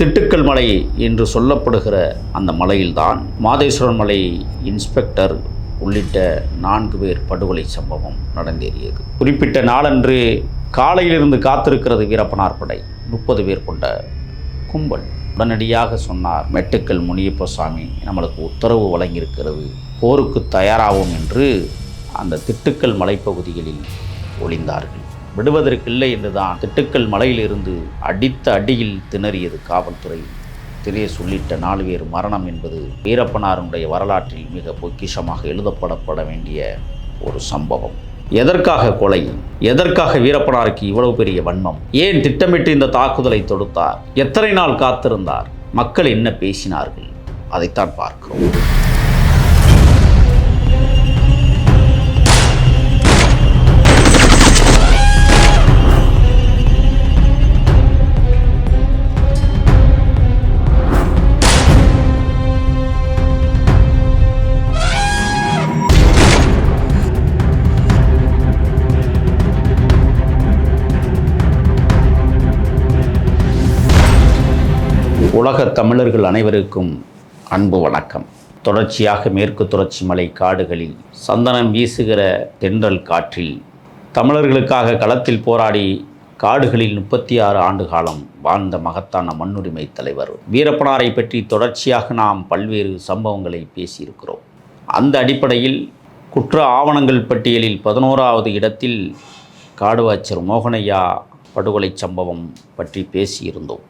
திட்டுக்கல் மலை என்று சொல்லப்படுகிற அந்த மலையில்தான் மாதேஸ்வரன் மலை இன்ஸ்பெக்டர் உள்ளிட்ட நான்கு பேர் படுகொலை சம்பவம் நடந்தேறியது. குறிப்பிட்ட நாளன்று காலையிலிருந்து காத்திருக்கிறது வீரப்பனார் படை. முப்பது பேர் கொண்ட கும்பல் உடனடியாக சொன்னார் மெட்டுக்கல் முனியப்பசாமி நம்மளுக்கு உத்தரவு வழங்கியிருக்கிறது. போருக்கு தயாராகும் என்று அந்த திட்டுக்கல் மலைப்பகுதிகளில் ஒளிந்தார்கள். விடுவதற்கில்லை என்றுதான் திட்டுக்கல் மலையிலிருந்து அடித்த அடியில் திணறியது காவல்துறை. திரேஸ் சொல்லிட்ட நாலு பேர் மரணம் என்பது வீரப்பனாருடைய வரலாற்றில் மிக பொக்கிஷமாக எழுதப்படப்பட வேண்டிய ஒரு சம்பவம். எதற்காக கொலை? எதற்காக வீரப்பனாருக்கு இவ்வளவு பெரிய வன்மம்? ஏன் திட்டமிட்டு இந்த தாக்குதலை தொடுத்தார்? எத்தனை நாள் காத்திருந்தார்? மக்கள் என்ன பேசினார்கள்? அதைத்தான் பார்க்கிறோம். உலகத் தமிழர்கள் அனைவருக்கும் அன்பு வணக்கம். தொடர்ச்சியாக மேற்கு தொடர்ச்சி மலை காடுகளில் சந்தனம் வீசுகிற தென்றல் காற்றில் தமிழர்களுக்காக களத்தில் போராடி காடுகளில் முப்பத்தி ஆறு ஆண்டு காலம் வாழ்ந்த மகத்தான மண்ணுரிமை தலைவர் வீரப்பனாரை பற்றி தொடர்ச்சியாக நாம் பல்வேறு சம்பவங்களை பேசியிருக்கிறோம். அந்த அடிப்படையில் குற்ற ஆவணங்கள் பட்டியலில் பதினோராவது இடத்தில் காடுவாச்சர் மோகனையா படுகொலை சம்பவம் பற்றி பேசியிருந்தோம்.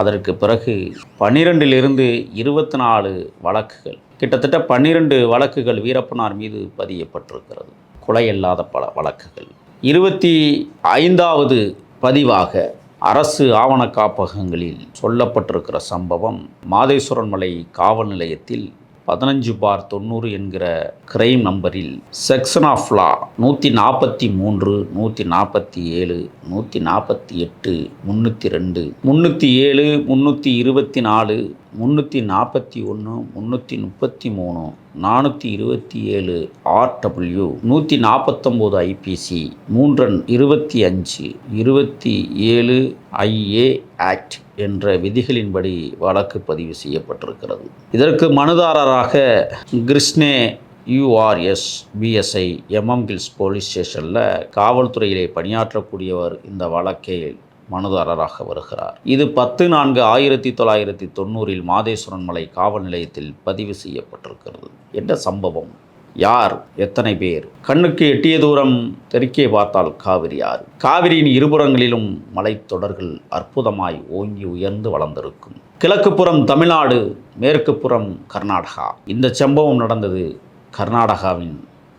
அதற்கு பிறகு பன்னிரெண்டிலிருந்து இருபத்தி நாலு வழக்குகள். கிட்டத்தட்ட பன்னிரண்டு வழக்குகள் வீரப்பனார் மீது பதியப்பட்டிருக்கிறது. கொலையில்லாத பல வழக்குகள். இருபத்தி ஐந்தாவது பதிவாக அரசு ஆவண காப்பகங்களில் சொல்லப்பட்டிருக்கிற சம்பவம் மாதேஸ்வரன் மலை காவல் நிலையத்தில் பதினஞ்சு பார் தொண்ணூறு என்கிற கிரைம் நம்பரில் செக்ஷன் ஆஃப் லா நூற்றி நாற்பத்தி மூன்று நூற்றி நாற்பத்தி ஏழு நூற்றி நாற்பத்தி எட்டு முந்நூற்றி ரெண்டு முந்நூற்றி ஏழு முந்நூற்றி இருபத்தி நாலு முந்நூற்றி நாற்பத்தி ஒன்று முந்நூற்றி முப்பத்தி மூணு நானூற்றி இருபத்தி ஏழு ஆர்டபிள்யூ நூற்றி நாற்பத்தொம்போது ஐபிசி மூன்றன் இருபத்தி அஞ்சு இருபத்தி ஏழு ஐஏ ஆக்ட் என்ற விதிகளின்படி வழக்கு பதிவு செய்யப்பட்டிருக்கிறது. இதற்கு மனுதாரராக கிருஷ்ணே U R S P S I M M hills police ஸ்டேஷனில் காவல்துறையிலே பணியாற்றக்கூடியவர் இந்த வழக்கை மனுதாரராக வருகிறார். இது பத்து நான்கு ஆயிரத்தி தொள்ளாயிரத்தி தொண்ணூறில் மாதேஸ்வரன் மலை காவல் நிலையத்தில் பதிவு செய்யப்பட்டிருக்கிறது. என்ன சம்பவம்? யார்? எத்தனை பேர்? கண்ணுக்கு எட்டிய தூரம் தெற்கே பார்த்தால் காவிரி ஆறு. காவிரியின் இருபுறங்களிலும் மலைத்தொடர்கள் அற்புதமாய் ஓங்கி உயர்ந்து வளர்ந்திருக்கும். கிழக்கு புறம் தமிழ்நாடு மேற்கு புறம் கர்நாடகா. இந்த சம்பவம் நடந்தது கர்நாடகாவின்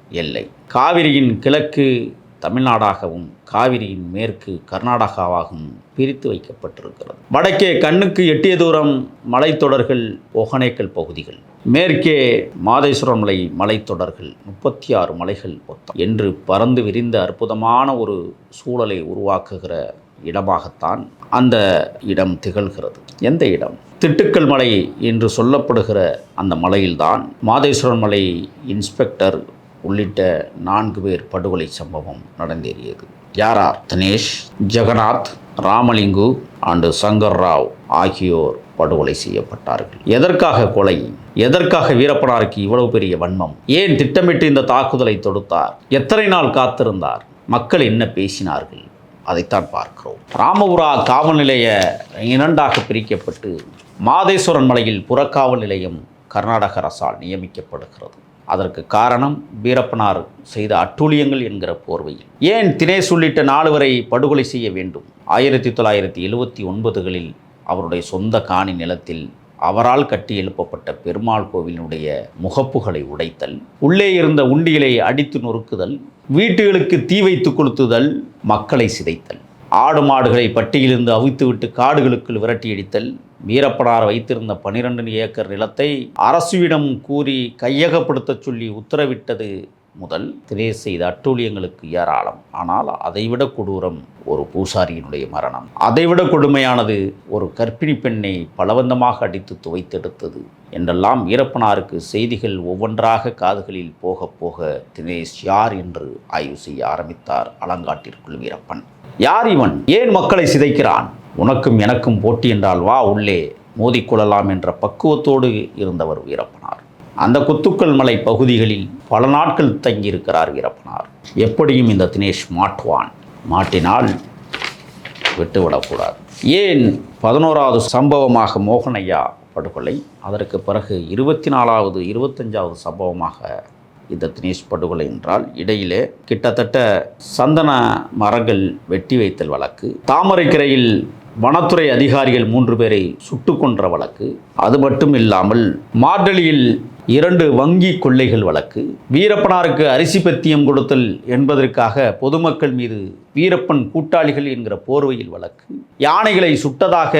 எல்லை. காவிரியின் கிழக்கு தமிழ்நாடாகவும் காவிரியின் மேற்கு கர்நாடகாவாகவும் பிரித்து வைக்கப்பட்டிருக்கிறது. வடக்கே கண்ணுக்கு எட்டிய தூரம் மலைத்தொடர்கள் ஒகனேக்கல் பகுதிகள். மேற்கே மாதேஸ்வரம் மலை மலைத்தொடர்கள் முப்பத்தி ஆறு மலைகள் மொத்தம். என்று பறந்து விரிந்த அற்புதமான ஒரு சூழலை உருவாக்குகிற இடமாகத்தான் அந்த இடம் திகழ்கிறது. எந்த இடம்? திட்டுக்கல் மலை என்று சொல்லப்படுகிற அந்த மலையில்தான் மாதேஸ்வரன் மலை இன்ஸ்பெக்டர் உள்ளிட்ட நான்கு பேர் படுகொலை சம்பவம் நடந்தேறியது. யாரார்? தினேஷ் ஜெகநாத் ராமலிங்கு அண்டு சங்கர் ராவ் ஆகியோர் படுகொலை செய்யப்பட்டார்கள். எதற்காக கொலை? எதற்காக வீரப்பனாருக்கு இவ்வளவு பெரிய வன்மம்? ஏன் திட்டமிட்டு இந்த தாக்குதலை தொடுத்தார்? எத்தனை நாள் காத்திருந்தார்? மக்கள் என்ன பேசினார்கள்? அதைத்தான் பார்க்கிறோம். ராமபுரா காவல் நிலைய இரண்டாக பிரிக்கப்பட்டு மாதேஸ்வரன் மலையில் புறக்காவல் நிலையம் கர்நாடக அரசால் நியமிக்கப்படுகிறது. அதற்கு காரணம் வீரப்பனார் செய்த அட்டூழியங்கள் என்கிற போர்வையில். ஏன் தினேஷ் உள்ளிட்ட நாலுவரை படுகொலை செய்ய வேண்டும்? ஆயிரத்தி தொள்ளாயிரத்தி எழுவத்தி ஒன்பதுகளில் அவருடைய சொந்த காணி நிலத்தில் அவரால் கட்டி எழுப்பப்பட்ட பெருமாள் கோவிலினுடைய முகப்புகளை உடைத்தல் உள்ளே இருந்த உண்டிகளை அடித்து நொறுக்குதல் வீட்டுகளுக்கு தீ வைத்து கொளுத்துதல் மக்களை சிதைத்தல் ஆடு மாடுகளை பட்டியிலிருந்து அவித்துவிட்டு காடுகளுக்குள் விரட்டியடித்தல் வீரப்பனார் வைத்திருந்த பனிரெண்டு ஏக்கர் நிலத்தை அரசுவிடம் கூறி கையகப்படுத்த சொல்லி உத்தரவிட்டது முதல் திரேஸ் செய்த அட்டூழியங்களுக்கு ஏராளம். ஆனால் அதைவிட கொடூரம் ஒரு பூசாரியினுடைய மரணம். அதைவிட கொடுமையானது ஒரு கர்ப்பிணி பெண்ணை பலவந்தமாக அடித்து துவைத்தெடுத்தது என்றெல்லாம் வீரப்பனாருக்கு செய்திகள் ஒவ்வொன்றாக காதுகளில் போக போக தினேஷ் யார் என்று ஆய்வு செய்ய ஆரம்பித்தார் அலங்காட்டிற்குள் வீரப்பன். யார் இவன்? ஏன் மக்களை சிதைக்கிறான்? உனக்கும் எனக்கும் போட்டி என்றால் வா உள்ளே மோதிக்கொள்ளலாம் என்ற பக்குவத்தோடு இருந்தவர் வீரப்பனார். அந்த குத்துக்கல் மலை பகுதிகளில் பல நாட்கள் தங்கியிருக்கிறார் வீரப்பனார் எப்படியும் இந்த தினேஷ் மாட்டுவான். மாட்டினால் விட்டுவிடக்கூடாது. ஏன் பதினோராவது சம்பவமாக மோகனையா படுகொலை? அதற்கு பிறகு இருபத்தி நாலாவது இருபத்தஞ்சாவது சம்பவமாக இந்த தினேஷ் படுகொலை என்றால் இடையிலே கிட்டத்தட்ட சந்தன மரங்கள் வெட்டி வைத்தல் வழக்கு. தாமரைக்கரையில் வனத்துறை அதிகாரிகள் மூன்று பேரை சுட்டு கொன்ற வழக்கு அது மட்டும் இல்லாமல் மார்டலியில் இரண்டு வங்கி கொள்ளைகள் வழக்கு வீரப்பனாருக்கு அரிசி பத்தியம் கொடுத்தல் என்பதற்காக பொதுமக்கள் மீது வீரப்பன் கூட்டாளிகள் என்கிற போர்வையில் வழக்கு யானைகளை சுட்டதாக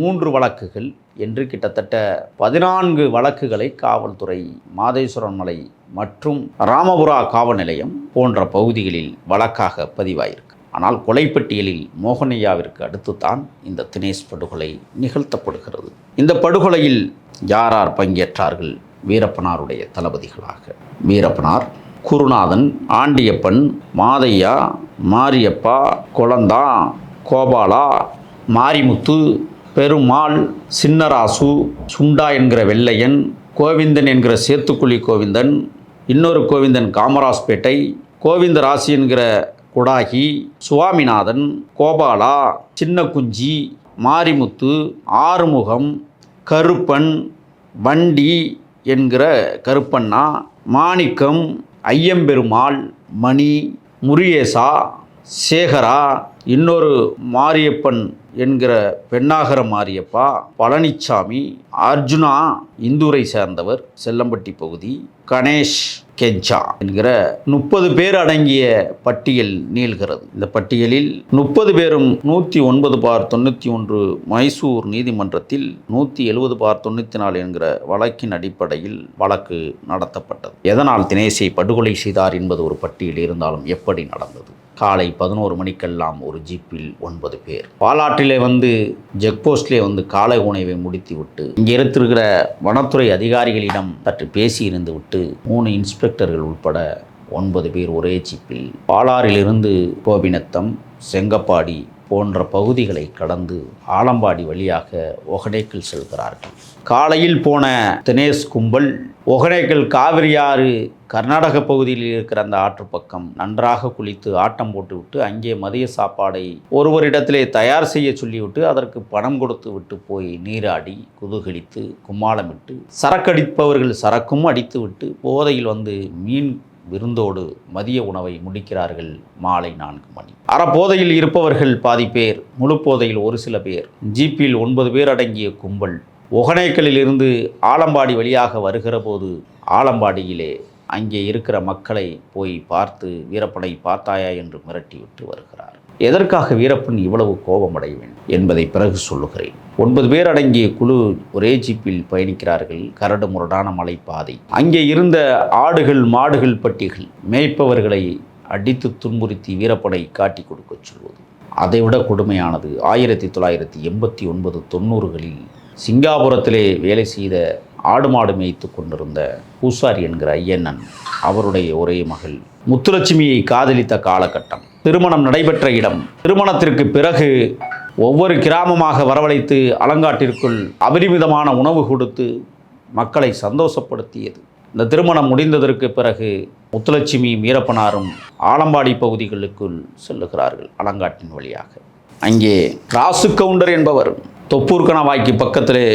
மூன்று வழக்குகள் என்று கிட்டத்தட்ட பதினான்கு வழக்குகளை காவல்துறை மாதேஸ்வரன் மலை மற்றும் ராமபுரா காவல் நிலையம் போன்ற பகுதிகளில் வழக்காக பதிவாயிருக்கு. ஆனால் கொலைப்பட்டியலில் மோகனையாவிற்கு அடுத்துத்தான் இந்த தினேஷ் படுகொலை நிகழ்த்தப்படுகிறது. இந்த படுகொலையில் யார் யார் பங்கேற்றார்கள்? வீரப்பனாருடைய தளபதிகளாக. வீரப்பனார் குருநாதன் ஆண்டியப்பன் மாதையா மாரியப்பா குழந்தா கோபாலா மாரிமுத்து பெருமாள் சின்னராசு சுண்டா என்கிற வெள்ளையன் கோவிந்தன் என்கிற சேத்துக்குழி கோவிந்தன் இன்னொரு கோவிந்தன் காமராஜ்பேட்டை கோவிந்த ராசி என்கிற குடாகி சுவாமிநாதன் கோபாலா சின்னக்குஞ்சி மாரிமுத்து ஆறுமுகம் கருப்பன் வண்டி என்கிற கருப்பண்ணா மாணிக்கம் ஐயம்பெருமாள் மணி முருகேசா சேகரா இன்னொரு மாரியப்பன் என்கிற பெண்ணாகர மாரியப்பா பழனிச்சாமி அர்ஜுனா இந்தூரை சேர்ந்தவர் செல்லம்பட்டி பகுதி கணேஷ் கெஜ்ஜா என்கிற முப்பது பேர் அடங்கிய பட்டியல் நீள்கிறது. இந்த பட்டியலில் முப்பது பேரும் நூற்றி ஒன்பது பார் தொண்ணூற்றி ஒன்று மைசூர் நீதிமன்றத்தில் நூற்றி எழுபது பார் தொண்ணூற்றி நாலு என்கிற வழக்கின் அடிப்படையில் வழக்கு நடத்தப்பட்டது. எதனால் தினேசை படுகொலை செய்தார் என்பது ஒரு பட்டியல் இருந்தாலும் எப்படி நடந்தது? காலை பதினோரு மணிக்கெல்லாம் ஒரு ஜீப்பில் ஒன்பது பேர். பாலாற்றிலே வந்து ஜெக் போஸ்ட்லே வந்து காலை உணவை முடித்து விட்டு இங்கே இருந்திருக்கிற வனத்துறை அதிகாரிகளிடம் சற்று பேசி இருந்து விட்டு மூணு இன்ஸ்பெக்டர்கள் உட்பட ஒன்பது பேர் ஒரே ஜீப்பில் பாலாறிலிருந்து கோபிநத்தம் செங்கப்பாடி போன்ற பகுதிகளை கடந்து ஆலம்பாடி வழியாக ஒகடேக்கல் செல்கிறார்கள். காலையில் போன தினேஷ் கும்பல் ஒகடேக்கல் காவிரியாறு கர்நாடக பகுதியில் இருக்கிற அந்த ஆற்று பக்கம் நன்றாக குளித்து ஆட்டம் போட்டுவிட்டு அங்கே மதிய சாப்பாடை ஒருவரிடத்திலே தயார் செய்ய சொல்லிவிட்டு அதற்கு பணம் கொடுத்து விட்டு போய் நீராடி குதூகலித்து கும்மாளமிட்டு சரக்கடிப்பவர்கள் சரக்கும் அடித்துவிட்டு போதையில் வந்து மீன் விருந்தோடு மதிய உணவை முடிக்கிறார்கள் மாலை நான்கு மணி. அறப்போதையில் இருப்பவர்கள் பாதி பேர் முழு போதையில் ஒரு சில பேர். ஜீப்பில் ஒன்பது பேர் அடங்கிய கும்பல் ஒகனேக்கலில் இருந்து ஆலம்பாடி வழியாக வருகிற போது ஆலம்பாடியிலே அங்கே இருக்கிற மக்களை போய் பார்த்து வீரப்பனை பார்த்தாயா? என்று மிரட்டிவிட்டு வருகிறார். எதற்காக வீரப்பன் இவ்வளவு கோபமடைய வேண்டும் என்பதை பிறகு சொல்லுகிறேன். ஒன்பது பேர் அடங்கிய குழு ஒரே ஜீப்பில் பயணிக்கிறார்கள். கரடு முரடான மலைப்பாதை. அங்கே இருந்த ஆடுகள் மாடுகள் பட்டிகள் மேய்ப்பவர்களை அடித்து துன்புறுத்தி வீரப்பனை காட்டி கொடுக்கச் சொல்வது. அதைவிட கொடுமையானது ஆயிரத்தி தொள்ளாயிரத்தி எண்பத்தி ஒன்பது தொண்ணூறுகளில் சிங்காபுரத்திலே வேலை செய்த ஆடு மாடு மேய்த்து கொண்டிருந்த பூசாரி என்கிற ஐயண்ணன் அவருடைய ஒரே மகள். முத்துலட்சுமியை காதலித்த காலகட்டம். திருமணம் நடைபெற்ற இடம். திருமணத்திற்கு பிறகு ஒவ்வொரு கிராமமாக வரவழைத்து அலங்காட்டிற்குள் அபரிமிதமான உணவு கொடுத்து மக்களை சந்தோஷப்படுத்தியது. இந்த திருமணம் முடிந்ததற்கு பிறகு முத்துலட்சுமி மீரப்பனாரும் ஆலம்பாடி பகுதிகளுக்குள் செல்லுகிறார்கள் அலங்காட்டின் வழியாக. அங்கே ராசு கவுண்டர் என்பவர் தொப்பூர்கணவாய்க்கு பக்கத்திலே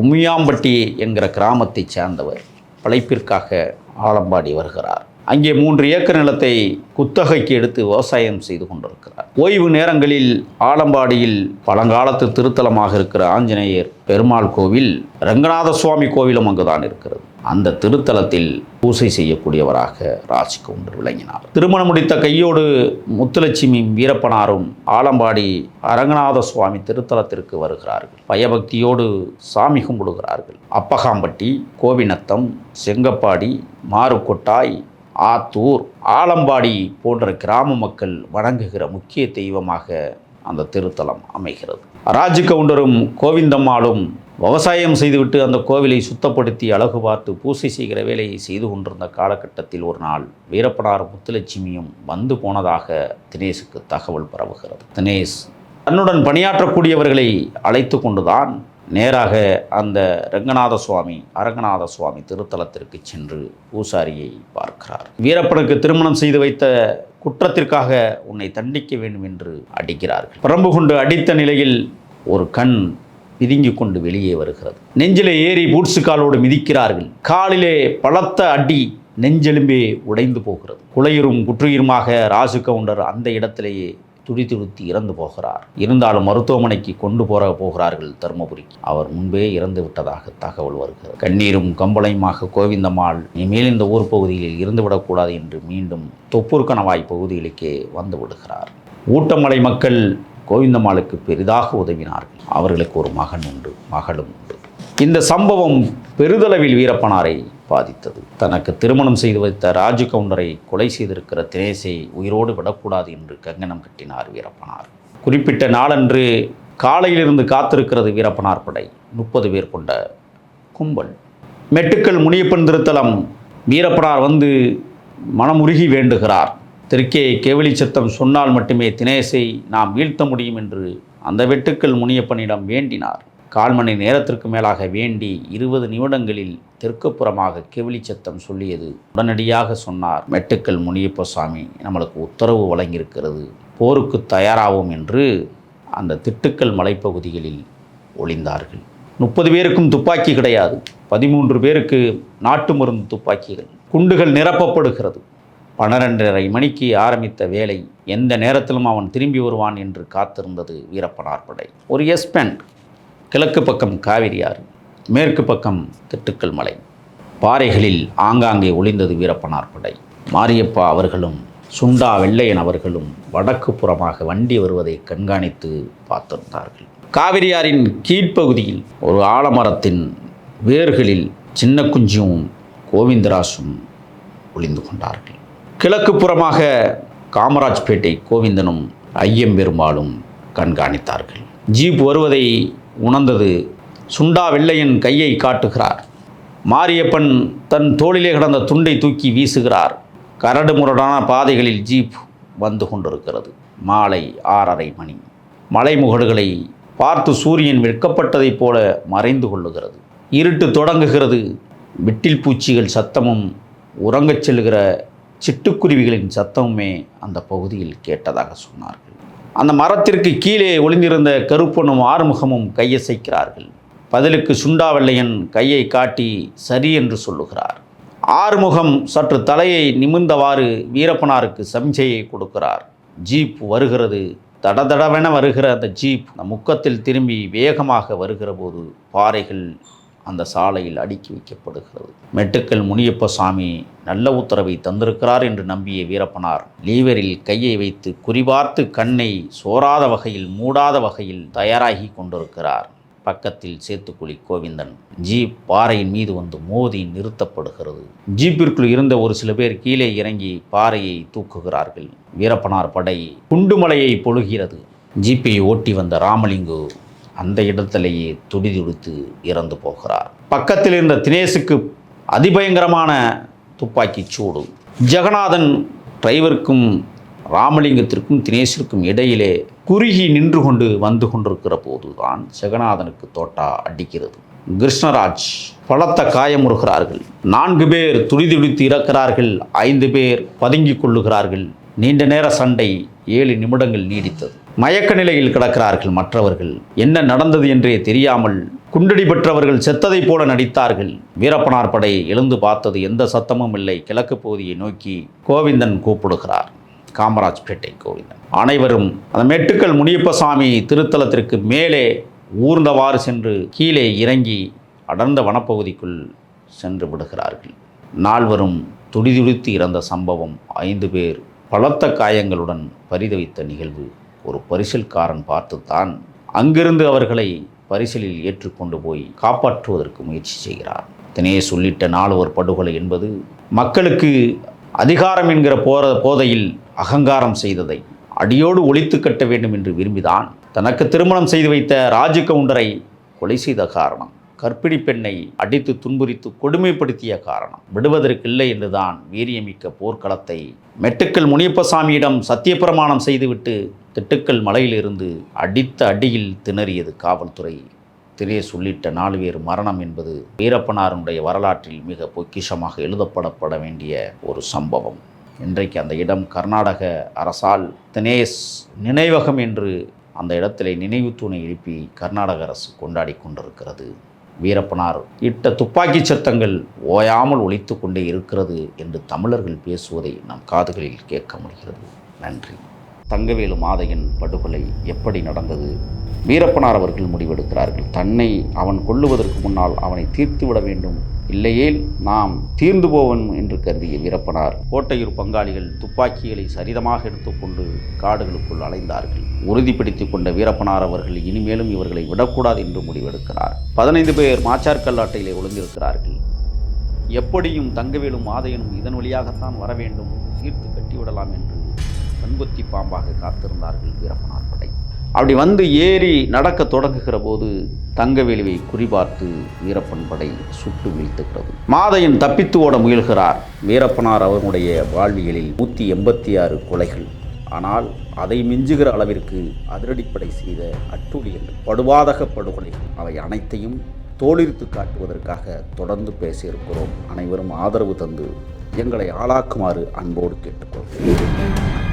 உமியாம்பட்டி என்கிற கிராமத்தைச் சேர்ந்தவர் பிழைப்பிற்காக ஆலம்பாடி வருகிறார். அங்கே மூன்று ஏக்கர் நிலத்தை குத்தகைக்கு எடுத்து விவசாயம் செய்து கொண்டிருக்கிறார். ஓய்வு நேரங்களில் ஆலம்பாடியில் பழங்காலத்து திருத்தலமாக இருக்கிற ஆஞ்சநேயர் பெருமாள் கோவில் ரங்கநாத சுவாமி கோவிலும் அங்குதான் இருக்கிறது. அந்த திருத்தலத்தில் பூசை செய்யக்கூடியவராக ராஜ்கவுண்டர் விளங்கினார். திருமணம் முடித்த கையோடு முத்துலட்சுமி வீரப்பனாரும் ஆலம்பாடி அரங்கநாத சுவாமி திருத்தலத்திற்கு வருகிறார்கள். பயபக்தியோடு சாமி கும்பிடுகிறார்கள். அப்பகாம்பட்டி கோவிநத்தம் செங்கப்பாடி மாறுக்கொட்டாய் ஆத்தூர் ஆலம்பாடி போன்ற கிராம மக்கள் வணங்குகிற முக்கிய தெய்வமாக அந்த திருத்தலம் அமைகிறது. ராஜு கவுண்டரும் கோவிந்தம்மாளும் விவசாயம் செய்துவிட்டு அந்த கோவிலை சுத்தப்படுத்தி அழகு பார்த்து பூசை செய்கிற வேலையை செய்து கொண்டிருந்த காலகட்டத்தில் ஒரு நாள் வீரப்பனார் முத்துலட்சுமியும் வந்து போனதாக தினேஷுக்கு தகவல் பரவுகிறது. தினேஷ் தன்னுடன் பணியாற்றக்கூடியவர்களை அழைத்து கொண்டுதான் நேராக அந்த ரங்கநாத சுவாமி அரங்கநாத சுவாமி திருத்தலத்திற்கு சென்று பூசாரியை பார்க்கிறார். வீரப்பனுக்கு திருமணம் செய்து வைத்த குற்றத்திற்காக உன்னை தண்டிக்க வேண்டும் என்று அடிக்கிறார்கள். பிரம்பு கொண்டு அடித்த நிலையில் ஒரு கண் பிதுங்கி கொண்டு வெளியே வருகிறது. நெஞ்சிலே ஏறி பூட்ஸு காலோடு மிதிக்கிறார்கள். காலிலே பலத்த அடி நெஞ்செலும்பே உடைந்து போகிறது. குளையுறும் குற்றுயிருமாக ராசு கவுண்டர் அந்த இடத்திலேயே துடிதுடித்து இறந்து போகிறார். இருந்தாலும் மருத்துவமனைக்கு கொண்டு போற போகிறார்கள் தருமபுரிக்கு. அவர் முன்பே இறந்து விட்டதாக தகவல் வருகிறது. கண்ணீரும் கம்பளையுமாக கோவிந்தம்மாள் இனிமேல் இந்த ஊர் பகுதியில் இருந்து விடக்கூடாது என்று மீண்டும் தொப்பூர்கணவாய் பகுதிகளுக்கே வந்து விடுகிறார். ஊட்டமலை மக்கள் கோவிந்தம்மாளுக்கு பெரிதாக உதவினார்கள். அவர்களுக்கு ஒரு மகன் உண்டு மகளும் உண்டு. இந்த சம்பவம் பெருதளவில் வீரப்பனாரை பாதித்தது. தனக்கு திருமணம் செய்து வைத்த ராஜு கவுண்டரை கொலை செய்திருக்கிற தினேசை உயிரோடு விடக்கூடாது என்று கங்கணம் கட்டினார் வீரப்பனார். குறிப்பிட்ட நாளன்று காலையிலிருந்து காத்திருக்கிறது வீரப்பனார் படை. முப்பது பேர் கொண்ட கும்பல். மெட்டுக்கள் முனியப்பன் திருத்தலம் வீரப்பனார் வந்து மனமுருகி வேண்டுகிறார். தெற்கே கேவலி சத்தம் சொன்னால் மட்டுமே தினேசை நாம் வீழ்த்த முடியும் என்று அந்த வெட்டுக்கள் முனியப்பனிடம் வேண்டினார். கால் மணி நேரத்திற்கு மேலாக வேண்டி இருபது நிமிடங்களில் தெற்குப்புறமாக கெவிலி சத்தம் சொல்லியது உடனடியாக சொன்னார் மெட்டுக்கல் முனியப்ப சுவாமி நம்மளுக்கு உத்தரவு வழங்கியிருக்கிறது. போருக்கு தயாராகும் என்று அந்த திட்டுக்கல் மலைப்பகுதிகளில் ஒளிந்தார்கள். முப்பது பேருக்கும் துப்பாக்கி கிடையாது. பதிமூன்று பேருக்கு நாட்டு மருந்து துப்பாக்கிகள் குண்டுகள் நிரப்பப்படுகிறது. பன்னிரண்டரை மணிக்கு ஆரம்பித்த வேலை எந்த நேரத்திலும் அவன் திரும்பி வருவான் என்று காத்திருந்தது வீரப்பனார் படை. ஒரு எஸ்பென் கிழக்கு பக்கம் காவிரியாறு மேற்கு பக்கம் திட்டுக்கல் மலை. பாறைகளில் ஆங்காங்கே ஒளிந்தது வீரப்பனார் படை. மாரியப்பா அவர்களும் சுண்டா வெள்ளையன் அவர்களும் வடக்கு புறமாக வண்டி வருவதை கண்காணித்து பார்த்திருந்தார்கள். காவிரியாரின் கீழ்ப்பகுதியில் ஒரு ஆலமரத்தின் வேர்களில் சின்ன குஞ்சும் கோவிந்தராசும் ஒளிந்து கொண்டார்கள். கிழக்கு புறமாக காமராஜ்பேட்டை கோவிந்தனும் ஐயம் பெருமாளும் கண்காணித்தார்கள். ஜீப் வருவதை உணர்ந்தது. சுண்டா வெள்ளையன் கையை காட்டுகிறார். மாரியப்பன் தன் தோளிலே கிடந்த துண்டை தூக்கி வீசுகிறார். கரடு முரடான பாதைகளில் ஜீப் வந்து கொண்டிருக்கிறது. மாலை ஆறரை மணி. மலைமுகடுகளை பார்த்து சூரியன் வெட்கப்பட்டதைப் போல மறைந்து கொள்ளுகிறது. இருட்டு தொடங்குகிறது. விட்டில் பூச்சிகள் சத்தமும் உறங்கச் செல்கிற சிட்டுக்குருவிகளின் சத்தமுமே அந்த பகுதியில் கேட்டதாக சொன்னார்கள். அந்த மரத்திற்கு கீழே ஒளிந்திருந்த கருப்பனும் ஆறுமுகமும் கையசைக்கிறார்கள் பதிலுக்கு சுண்டாவெள்ளையன் கையை காட்டி சரி என்று சொல்லுகிறார். ஆறுமுகம் சற்று தலையை நிமிர்ந்தவாறு வீரப்பனாருக்கு சமிச்சையை கொடுக்கிறார். ஜீப் வருகிறது. தடதடவென வருகிற அந்த ஜீப் முக்கத்தில் திரும்பி வேகமாக வருகிற போது பாறைகள் அந்த சாலையில் அடுக்கி வைக்கப்படுகிறது. மெட்டுக்கல் முனியப்ப சாமி நல்ல உத்தரவை தந்திருக்கிறார் என்று நம்பிய வீரப்பனார் லீவரில் கையை வைத்து குறிபார்த்து கண்ணை சோராத வகையில் மூடாத வகையில் தயாராகி கொண்டிருக்கிறார். பக்கத்தில் சேத்துக்குழி கோவிந்தன். ஜீப் பாறையின் மீது வந்து மோதி நிறுத்தப்படுகிறது. ஜீப்பிற்குள் இருந்த ஒரு சில பேர் கீழே இறங்கி பாறையை தூக்குகிறார்கள். வீரப்பனார் படை குண்டுமலையை பொழுகிறது. ஜீப்பை ஓட்டி வந்த ராமலிங்கு அந்த இடத்திலேயே துடிதுடித்து இறந்து போகிறார். பக்கத்தில் இருந்த தினேஷுக்கு அதிபயங்கரமான துப்பாக்கிச் சூடு. ஜெகநாதன் டிரைவருக்கும் ராமலிங்கத்திற்கும் தினேஷிற்கும் இடையிலே குறுகி நின்று கொண்டு வந்து கொண்டிருக்கிற போதுதான் ஜெகநாதனுக்கு தோட்டா அடிக்கிறது. கிருஷ்ணராஜ் பலத்த காயமுறுகிறார்கள். நான்கு பேர் துடிதுடித்து இறக்கிறார்கள். ஐந்து பேர் பதுங்கிக் கொள்ளுகிறார்கள். நீண்ட நேர சண்டை ஏழு நிமிடங்கள் நீடித்தது. மயக்க நிலையில் கிடக்கிறார்கள் மற்றவர்கள். என்ன நடந்தது என்றே தெரியாமல் குண்டடி பெற்றவர்கள் செத்ததைப் போல நடித்தார்கள். வீரப்பனார் படை எழுந்து பார்த்தது எந்த சத்தமும் இல்லை. கிழக்கு பகுதியை நோக்கி கோவிந்தன் கூப்பிடுகிறார். காமராஜ் பேட்டை கோவிந்தன். அனைவரும் அந்த மெட்டுக்கள் முனியப்பசாமி திருத்தலத்திற்கு மேலே ஊர்ந்தவாறு சென்று கீழே இறங்கி அடர்ந்த வனப்பகுதிக்குள் சென்று விடுகிறார்கள். நால்வரும் துடிதுடித்து இறந்த சம்பவம் ஐந்து பேர் பலத்த காயங்களுடன் பரிதவித்த நிகழ்வு. ஒரு பரிசல்காரன் பார்த்துத்தான் அங்கிருந்து அவர்களை பரிசலில் ஏற்றுக்கொண்டு போய் காப்பாற்றுவதற்கு முயற்சி செய்கிறார். தினேஷ் உள்ளிட்ட நாலுவர் படுகொலை என்பது மக்களுக்கு அதிகாரம் என்கிற போற போதையில் அகங்காரம் செய்ததை அடியோடு ஒழித்து கட்ட வேண்டும் என்று விரும்பிதான் தனக்கு திருமணம் செய்து வைத்த ராஜகவுண்டரை கொலை செய்த காரணம். கர்ப்பிணி பெண்ணை அடித்து துன்புரித்து கொடுமைப்படுத்திய காரணம். விடுவதற்கில்லை என்றுதான் வீரியமிக்க போர்க்களத்தை மெட்டுக்கல் முனியப்பசாமியிடம் சத்தியப்பிரமாணம் செய்துவிட்டு திட்டுக்கல் மலையிலிருந்து அடித்த அடியில் திணறியது காவல்துறை. திரேஸ் உள்ளிட்ட நாலு பேர் மரணம் என்பது வீரப்பனாருடைய வரலாற்றில் மிக பொக்கிஷமாக எழுதப்படப்பட வேண்டிய ஒரு சம்பவம். இன்றைக்கு அந்த இடம் கர்நாடக அரசால் தினேஷ் நினைவகம் என்று அந்த இடத்திலே நினைவு தூணை எழுப்பி கர்நாடக அரசு கொண்டாடி கொண்டிருக்கிறது. வீரப்பனார். இட்ட துப்பாக்கி சத்தங்கள் ஓயாமல் ஒழித்து கொண்டே இருக்கிறது என்று தமிழர்கள் பேசுவதை நம் காதுகளில் கேட்க முடிகிறது. நன்றி. தங்கவேலு மாதையின் படுகொலை எப்படி நடந்தது? வீரப்பனார் அவர்கள் முடிவெடுக்கிறார்கள். தன்னை அவன் கொள்ளுவதற்கு முன்னால் அவனை தீர்த்து விட வேண்டும். இல்லையேல் நாம் தீர்ந்து போவன் என்று கருதிய வீரப்பனார். கோட்டையூர் பங்காளிகள் துப்பாக்கிகளை சரிதமாக எடுத்துக்கொண்டு காடுகளுக்குள் அலைந்தார்கள். உறுதிப்படுத்திக் கொண்ட வீரப்பனார் அவர்கள் இனிமேலும் இவர்களை விடக்கூடாது என்று முடிவெடுக்கிறார். பதினைந்து பேர் மாச்சார் கல்லாட்டையிலே ஒளிந்திருக்கிறார்கள். எப்படியும் தங்கவேலும் மாதையனும் இதன் வழியாகத்தான் வர வேண்டும். தீர்த்து கட்டிவிடலாம் என்று கண்கொத்தி பாம்பாக காத்திருந்தார்கள் வீரப்பனார் படை. அப்படி வந்து ஏறி நடக்க தொடங்குகிற போது தங்கவேலுவை குறிபார்த்து வீரப்பன் படை சுட்டு வீழ்த்துகிறது. மாதையன் தப்பித்து ஓட முயல்கிறார். வீரப்பனார் அவனுடைய வாழ்வியலில் நூற்றி எண்பத்தி ஆறு கொலைகள். ஆனால் அதை மிஞ்சுகிற அளவிற்கு அதிரடிப்படை செய்த அட்டூழியங்கள் படுவாதக படுகொலைகள் அவை அனைத்தையும் தோளிர்த்து காட்டுவதற்காக தொடர்ந்து பேசியிருக்கிறோம். அனைவரும் ஆதரவு தந்து எங்களை ஆளாக்குமாறு அன்போடு கேட்டுக்கொள்கிறேன்.